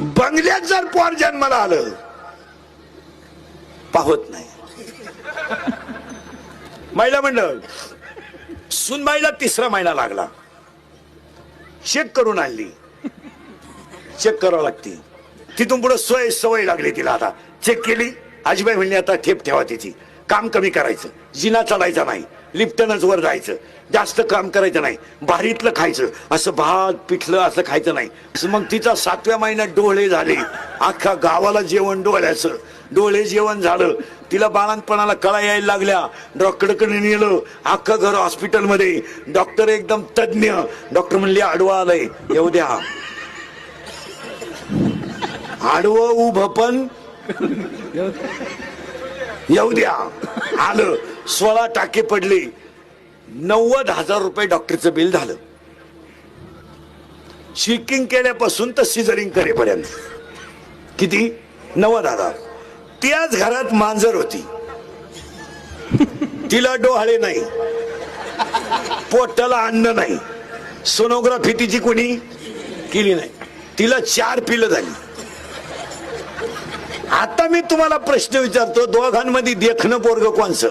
बंगल्यात जर पोर जन्माला आलं पाहत नाही. महिला मंडळ सुनबाईला तिसरा महिना लागला. चेक करून आणली. चेक करावं लागते. तिथून पुढे सोय सवय लागली तिला आता. चेक केली. आजीबाई म्हणली आता ठेप ठेवा तिची. काम कमी करायचं. जिना चढायचा नाही. लिफ्टनच वर जायचं. जास्त काम करायचं नाही. भारीतलं खायचं. असं भात पिठलं असं खायचं नाही. असं मग तिचा सातव्या महिन्यात डोळे झाले. अख्खा गावाला जेवण डोळ्याचं. डोळे जेवण झालं. तिला बाळणपणाला कळा यायला लागल्या. डॉक्टरकडे नेलं. अख्खं घर हॉस्पिटलमध्ये. डॉक्टर एकदम तज्ज्ञ. डॉक्टर म्हणले आडवा आलंय. येऊ द्या. आडवं उभं पण येऊ द्या. आलं. सोळा टाके पडले. नव्वद हजार रुपये डॉक्टरचं बिल झालं. शिकिंग केल्यापासून तर सिझरिंग करेपर्यंत. किती? नव्वद हजार. त्याच घरात मांजर होती. तिला डोहाळे नाही. पोटाला अन्न नाही. सोनोग्राफी तिची कोणी केली नाही. तिला चार पिलं झाली. आता मी तुम्हाला प्रश्न विचारतो दोघांमध्ये देखणं पोरग कोणचं?